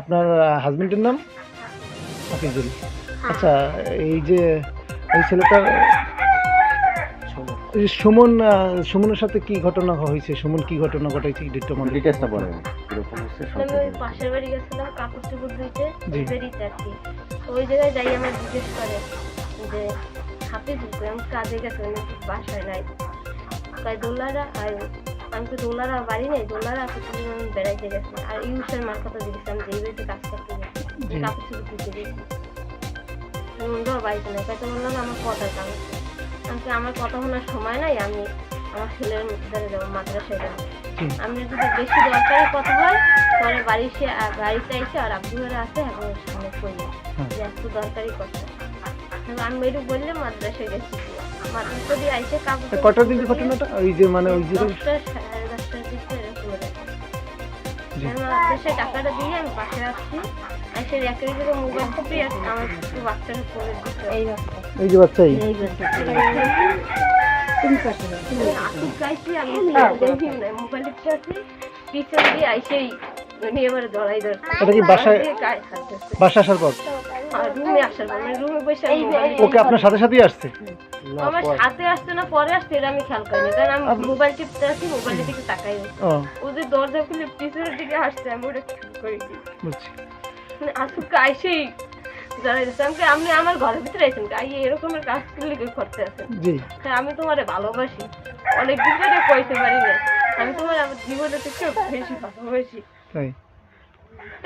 আপনার হাজবেন্ডের নাম? হাফিজুল আচ্ছা এই যে এই ছেলেটার সুমন সুমনের সাথে কি ঘটনা হয়েছে? সুমন কি ঘটনা ঘটাইছে? একটু আমাদের ডিটেলসটা বলেন। কীরকম হচ্ছে আমি পাশের বাড়ি গেছিলাম কাপড় চোপড় ধুইতে। বেরিতে আর কি। তো ওই জায়গায় যাই আমার জিজ্ঞেস করে যে হাফিজ আমি কাজে গেছে বাসায় নাই? তাই দোলারা আর আমি তো দোলারা বাড়ি নেই দোলারা কিছু আমি বেড়াইতে গেছি। আর ইউসের মার কথা জিজ্ঞেস আমি যেই বাড়িতে কাজ করতে গেছি। কাপড় চোপড় গেছি। বাড়িতে নেই তাই তো বললাম আমার কথা কাম আমি আমার কথা শোনার সময় নাই? আমি আমার ছেলের দ্বারা যাব মাদ্রাসায় যাব। আমি যদি বেশি দরকারি কথা হয় পরে বাড়ি সে গাড়িতে এসে আর আব্দু ঘরে আসে এখন সামনে করলে হ্যাঁ। যে এত দরকারি কথা। আমি একটু বললে মাদ্রাসায় গেছি। মাদ্রাসা দিয়ে আইসে কাপড় তা কটার দিকে ঘটনাটা? ওই যে মানে ওই যে জি। আমি মাদ্রাসায় টাকাটা দিয়ে আমি পাশে রাখছি। আর সে একের দিকে মোবাইল কপি আর আমার একটু বাচ্চাটা করে দিচ্ছে এই এই যে বাচ্চাই আসুক গাইছি আমি দেখি না মোবাইল আছে। পিছন দিয়ে আইসেই এটা কি বাসায়-। বাসা আসার পর? পর মানে ওকে আপনার সাথে সাথেই আসছে? আমার সাথে আসছে না পরে আসছে এটা আমি খেয়াল করিনি। কারণ আমি মোবাইল টিপতে আছি মোবাইলের দিকে তাকাই ও। ও যে দরজা খুলে পিছনের দিকে আসছে আমি ওটা খেয়াল করিনি। বুঝছি। মানে আইসেই আমি আমার ঘরের ভিতরে আছেন আই কাজ করলে করতে আছেন হ্যাঁ আমি তোমারে ভালোবাসি। অনেক দিন ধরে কইতে পারি না আমি তোমার আমার জীবনে থেকে বেশি ভালোবাসি। তাই?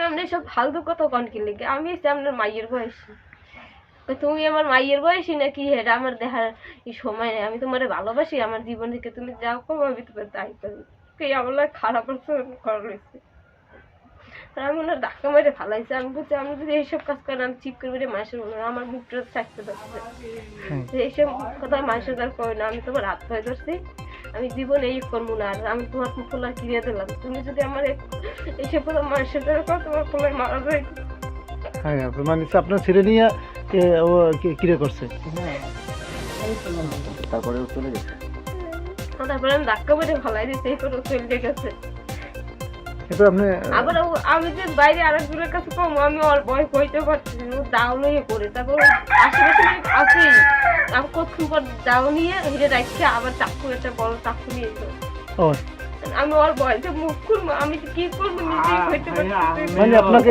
আপনি সব ফালতু কথা কন কি লিখে আমি হচ্ছে আপনার মাইয়ের বয়সী। তুমি আমার মাইয়ের বয়সী নাকি? এটা আমার দেখার এই সময় নেই। আমি তোমারে ভালোবাসি আমার জীবন থেকে তুমি যাও কম আমি তোমার তাই করব কে আমার খারাপ করা রয়েছে আমি ওনার ধাক্কা মেরে ফালাইছে। আমি বলছি আমি যদি এইসব কাজ করেন আমি চিপ করে মেরে মাসের মনে আমার মুখটা থাকতে পারছে হ্যাঁ। এইসব কথা মানুষের দ্বার করে না আমি তোমার হাত পায়ে ধরছি আমি জীবনে এই করব না আর আমি তোমার ফুলার কিনে দিলাম। তুমি যদি আমার এসে কথা মানুষের জন্য করো তোমার ফুলের মারা যায়। হ্যাঁ আপনার মানে আপনার ছেলে নিয়ে ও কিরে করছে? তারপরে ও চলে গেছে। তারপরে আমি ধাক্কা মেরে ফলাই দিতে এই করে চলে গেছে। এরপর আপনি আবার আমি যে বাইরে আরেকজনের কাছে কম আমি অল্প কইতে পারছি না, দাও নিয়ে করে। তারপর আশেপাশে আছে আমি কতক্ষণ পর দাও নিয়ে হিরে রাখছে আবার চাকু একটা বড় চাকু নিয়ে ও আমি ওর বয়সে মুখ খুলবো আমি কি করব নিজেই মানে আপনাকে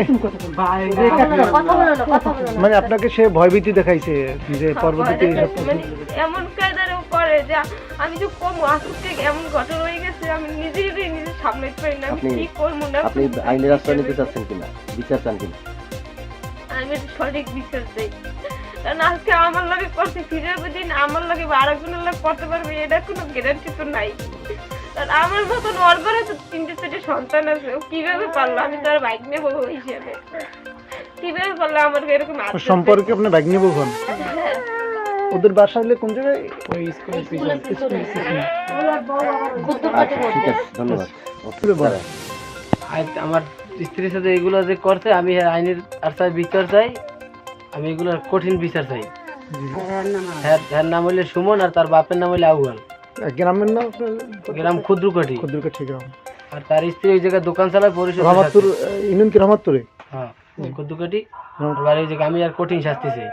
মানে আপনাকে সে ভয়ভীতি দেখাইছে যে পরবর্তীতে এইসব মানে এমন কায়দারে ও করে যে আমি যে কম আসুকে এমন ঘটনা হয়ে গেছে আমি নিজেই নিজে সামনে পারি না আমি কি করব না আপনি আইনের আশ্রয় নিতে চাচ্ছেন কিনা? বিচার চান কিনা? আমি সঠিক বিচার চাই। কারণ আজকে আমার লাগে করতে ফিরে দিন আমার লাগে বা আরেকজনের লাগে করতে পারবে এটা কোনো গ্যারান্টি তো নাই। আর আমার মতন তো তিনটে চারটে সন্তান আছে ও কীভাবে পারল? আমি তো আর বাইক নেব ওই হিসেবে কীভাবে পারল আমার এরকম সম্পর্কে আপনি ব্যাগ নিয়ে বোন হ্যাঁ। ওদের বাসা হলে কোন জায়গায়? ওই ঠিক আছে ধন্যবাদ। আমার স্ত্রীর সাথে এগুলো যে করছে আমি আইনের আশ্রয় বিচার চাই আমি এগুলোর কঠিন বিচার চাই। হ্যাঁ। তার নাম হইলে সুমন আর তার বাপের নাম হইলে আউয়াল। গ্রামের নাম গ্রাম ক্ষুদ্রকাঠি। ক্ষুদ্রকাঠি গ্রাম। আর তার স্ত্রী ওই জায়গায় দোকান চালায় পরিষদ রহমাতপুর ইউনিয়ন কি রহমাতপুরে? হ্যাঁ ক্ষুদ্রকাঠি। আমি আর কঠিন শাস্তি চাই